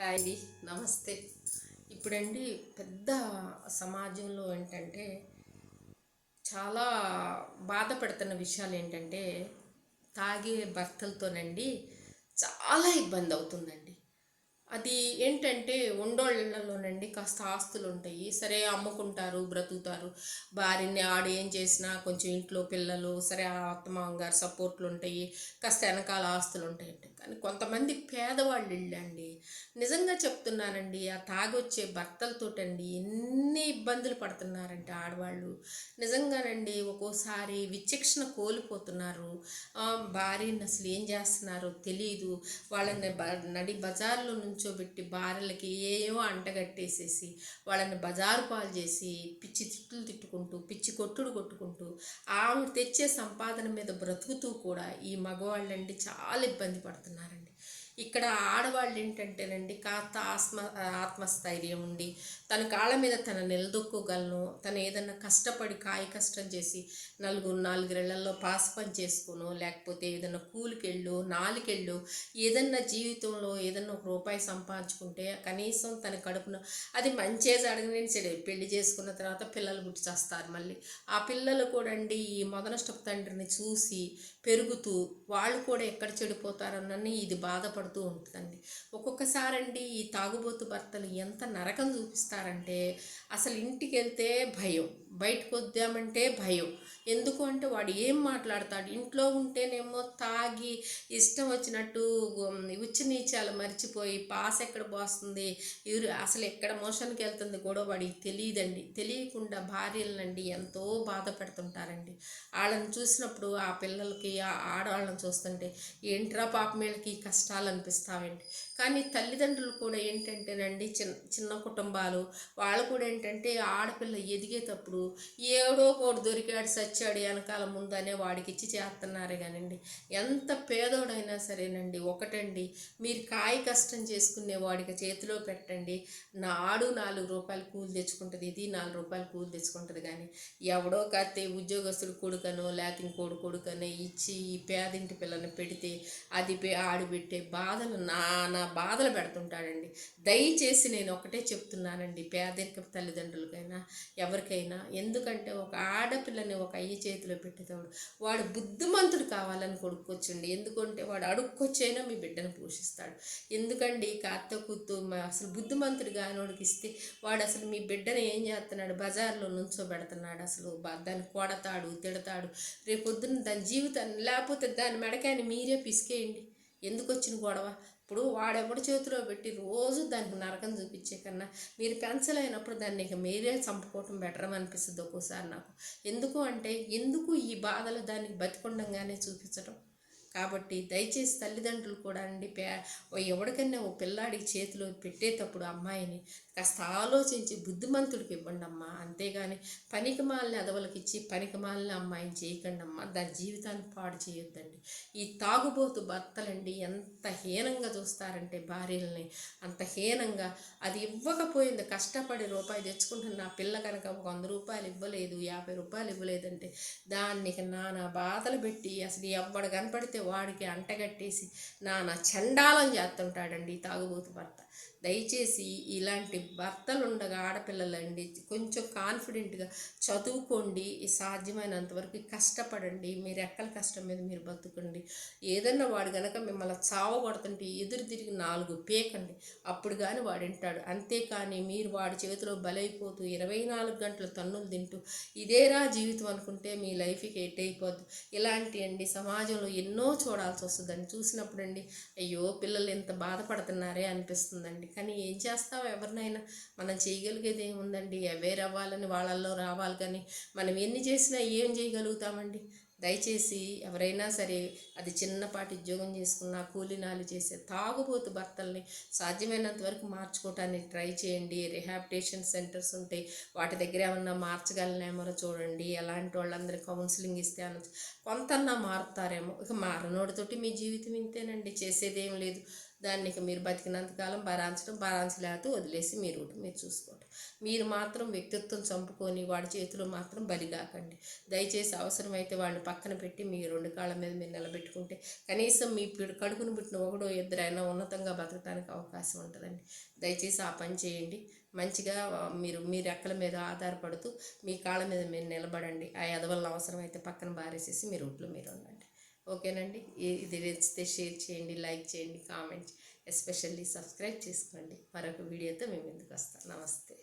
అండి నమస్తే. ఇప్పుడండి పెద్ద సమాజంలో ఏంటంటే చాలా బాధపడుతున్న విషయాలు ఏంటంటే తాగే భర్తలతోనండి చాలా ఇబ్బంది అవుతుందండి. అది ఏంటంటే ఉండోళ్ళలోనండి కాస్త ఆస్తులు ఉంటాయి సరే అమ్ముకుంటారు బ్రతుకుతారు. భార్యని ఆడు ఏం చేసినా కొంచెం ఇంట్లో పిల్లలు సరే ఆ అత్తమామ గారు సపోర్ట్లు ఉంటాయి కాస్త వెనకాల ఆస్తులు ఉంటాయండి కానీ కొంతమంది పేదవాళ్ళు ఇళ్ళండి నిజంగా చెప్తున్నానండి ఆ తాగొచ్చే భర్తలతోటండి ఎన్ని ఇబ్బందులు పడుతున్నారంటే ఆడవాళ్ళు. నిజంగానండి ఒక్కోసారి విచక్షణ కోల్పోతున్నారు. భార్యను అసలు ఏం చేస్తున్నారో తెలియదు వాళ్ళని బ నడి బజార్లో నుంచోబెట్టి భార్యలకి ఏవో అంటగట్టేసేసి వాళ్ళని బజారు పాలు చేసి పిచ్చి తిట్లు తిట్టుకుంటూ పిచ్చి కొట్టుడు కొట్టుకుంటూ ఆవిడ తెచ్చే సంపాదన మీద బ్రతుకుతూ కూడా ఈ మగవాళ్ళండి చాలా ఇబ్బంది పడుతున్నారండి. ఇక్కడ ఆడవాళ్ళు ఏంటంటేనండి కాస్త ఆత్మ ఆత్మస్థైర్యం ఉండి తన కాళ్ళ మీద తన నిలదొక్కగలను తను ఏదన్నా కష్టపడి కాయ కష్టం చేసి నలుగురు నాలుగురేళ్ళలో పాస్ పని చేసుకును లేకపోతే ఏదైనా కూలికెళ్ళు నాలుకెళ్ళు ఏదన్నా జీవితంలో ఏదన్నా ఒక రూపాయి సంపాదించుకుంటే కనీసం తన కడుపున అది మంచిగా అడగనే సరే పెళ్ళి చేసుకున్న తర్వాత పిల్లలు పుట్టి చేస్తారు మళ్ళీ. ఆ పిల్లలు కూడా అండి ఈ మొదనష్టపు తండ్రిని చూసి పెరుగుతూ వాళ్ళు కూడా ఎక్కడ చెడిపోతారనని ఇది బాధపడుతుంది బాధపడుతూ ఉంటుందండి. ఒక్కొక్కసారి అండి ఈ తాగుబోతు భర్తలు ఎంత నరకం చూపిస్తారంటే అసలు ఇంటికి వెళ్తే భయం బయటకు వద్దామంటే భయం. ఎందుకు అంటే వాడు ఏం మాట్లాడతాడు? ఇంట్లో ఉంటేనేమో తాగి ఇష్టం వచ్చినట్టు ఉచ్చనీచాలు ఉచ్చి నీచాలు మర్చిపోయి పాస్ ఎక్కడ పోస్తుంది? అసలు ఎక్కడ మోషన్కి వెళ్తుంది కూడా వాడికి తెలియదండి. తెలియకుండా భార్యలనండి ఎంతో బాధ పెడుతుంటారండి. వాళ్ళని చూసినప్పుడు ఆ పిల్లలకి ఆ ఆడవాళ్ళని చూస్తుంటే ఏంట్రా పాప వీళ్ళకి కష్టాలు కల్పిస్తామండి కానీ తల్లిదండ్రులు కూడా ఏంటంటేనండి చిన్న చిన్న కుటుంబాలు వాళ్ళు కూడా ఏంటంటే ఆడపిల్ల ఎదిగేటప్పుడు ఏడో ఒకడు దొరికాడు సచ్చాడు వెనకాల ముందనే వాడికి ఇచ్చి చేస్తున్నారు కానండి. ఎంత పేదోడైనా సరేనండి ఒకటండి మీరు కాయ కష్టం చేసుకునే వాడికి చేతిలో పెట్టండి నాడు నాలుగు రూపాయలు కూలి తెచ్చుకుంటుంది ఇది నాలుగు రూపాయలు కూలి తెచ్చుకుంటుంది కానీ ఎవడో కత్తే ఉద్యోగస్తుడు కొడుకనో లేకపోతే ఇంకోడు కొడుకనో ఇచ్చి ఈ పేదింటి పిల్లని పెడితే అది పె- ఆడు పెట్టే బాధలు నానా బాధలు పెడుతుంటాడండి. దయచేసి నేను ఒకటే చెప్తున్నానండి పేదరిక తల్లిదండ్రులకైనా ఎవరికైనా. ఎందుకంటే ఒక ఆడపిల్లని ఒక అయ్య చేతిలో పెట్టేటప్పుడు వాడు బుద్ధిమంతుడు కావాలని కొడుకొచ్చండి ఎందుకంటే వాడు అడుక్కొచ్చైనా మీ బిడ్డను పోషిస్తాడు. ఎందుకండి కాత్త కూతు అసలు బుద్ధిమంతుడు కానివాడికి ఇస్తే వాడు అసలు మీ బిడ్డను ఏం చేస్తున్నాడు? బజార్లో నుంచోబెడుతున్నాడు అసలు. దాన్ని కొడతాడు తిడతాడు. రేపొద్దున దాని జీవితాన్ని లేకపోతే దాని మెడకాయని మీరే పిసికేయండి. ఎందుకు వచ్చిన గొడవ? ఇప్పుడు వాడెవడి చేతిలో పెట్టి రోజు దానికి నరకం చూపించే కన్నా మీరు పెంచలేనప్పుడు దాన్ని ఇక మీరే చంపుకోవటం బెటర్ అనిపిస్తుంది ఒక్కోసారి నాకు. ఎందుకు అంటే ఎందుకు ఈ బాధలు దానికి బతికుండంగానే చూపించడం కాబట్టి దయచేసి తల్లిదండ్రులు కూడా అండి పే ఎవరికైనా ఓ పిల్లాడికి చేతిలో పెట్టేటప్పుడు అమ్మాయిని కాస్త ఆలోచించి బుద్ధిమంతుడికి ఇవ్వండి అమ్మా. అంతేగాని పనికిమాలని అదవలకి ఇచ్చి పనికిమాలని అమ్మాయిని చేయకండి అమ్మా. దాని జీవితాన్ని పాడు చేయొద్దండి. ఈ తాగుబోతు భర్తలండి ఎంత హీనంగా చూస్తారంటే భార్యల్ని. అంత హీనంగా అది ఇవ్వకపోయింది కష్టపడి రూపాయి తెచ్చుకుంటున్న నా పిల్ల కనుక ఒక వంద రూపాయలు ఇవ్వలేదు యాభై రూపాయలు ఇవ్వలేదంటే దానికి నానా బాధలు పెట్టి అసలు ఎవడు కనపడితే వాడికి అంటగట్టేసి నానా చండాలం చేస్తుంటాడండి తాగుబోతు భర్త. దయచేసి ఇలాంటి భర్తలు ఉండగా ఆడపిల్లలండి కొంచెం కాన్ఫిడెంట్గా చదువుకోండి. సాధ్యమైనంతవరకు సాధ్యమైనంత వరకు కష్టపడండి. మీరు ఎక్కల కష్టం మీద మీరు బతుకండి. ఏదన్నా వాడు గనక మిమ్మల్ని చావగొడుతుంటే ఎదురు తిరిగి నాలుగు పేకండి. అప్పుడు కానీ వాడు వింటాడు. అంతేకాని మీరు వాడి చేతిలో బలైపోతూ ఇరవై నాలుగు గంటలు తన్నులు తింటూ ఇదేరా జీవితం అనుకుంటే మీ లైఫ్కి ఎట్ అయిపోద్దు. ఇలాంటి అండి సమాజంలో ఎన్నో చూడాల్సి వస్తుందండి. చూసినప్పుడండి అయ్యో పిల్లలు ఎంత బాధపడుతున్నారే అనిపిస్తుందండి. కానీ ఏం చేస్తావు ఎవరినైనా? మనం చేయగలిగేది ఏముందండి? అవేర్ అవ్వాలని వాళ్ళల్లో రావాలి కానీ మనం ఎన్ని చేసినా ఏం చేయగలుగుతామండి? దయచేసి ఎవరైనా సరే అది చిన్నపాటి ఉద్యోగం చేసుకున్న కూలినాలు చేసే తాగుబోతు భర్తల్ని సాధ్యమైనంత వరకు మార్చుకోవటానికి ట్రై చేయండి. రిహాబిటేషన్ సెంటర్స్ ఉంటాయి వాటి దగ్గర ఏమన్నా మార్చగలనేమో చూడండి. ఎలాంటి వాళ్ళందరికీ కౌన్సిలింగ్ ఇస్తే అనొచ్చు కొంతన్నా మారుతారేమో. ఇక మారనోడితోటి మీ జీవితం ఇంతేనండి. చేసేదేం లేదు. దాన్ని ఇక మీరు బతికినంతకాలం భరాంచడం భరాంచలేకపోతే వదిలేసి మీరు రూట్ మీరు చూసుకోవటం. మీరు మాత్రం వ్యక్తిత్వం చంపుకొని వాడి చేతిలో మాత్రం బలి కాకండి దయచేసి అవసరమైతే వాడిని పక్కన పెట్టి మీ రెండు కాళ్ళ మీద మీరు నిలబెట్టుకుంటే కనీసం మీ పిడు- కడుపును పుట్టిన ఒకడో ఇద్దరైనా ఉన్నతంగా బతకడానికి అవకాశం ఉంటుందండి. దయచేసి ఆ పని చేయండి. మంచిగా మీరు మీ రెక్కల మీద ఆధారపడుతూ మీ కాళ్ళ మీద మీరు నిలబడండి. ఆ ఎదవల్ల అవసరమైతే పక్కన బారేసేసి మీ రూట్లో మీరు ఉండండి. ఓకేనండి. ఇది నచ్చితే షేర్ చేయండి లైక్ చేయండి కామెంట్ ఎస్పెషల్లీ సబ్స్క్రైబ్ చేసుకోండి. మరొక వీడియోతో మేము ముందుకు వస్తాం. నమస్తే.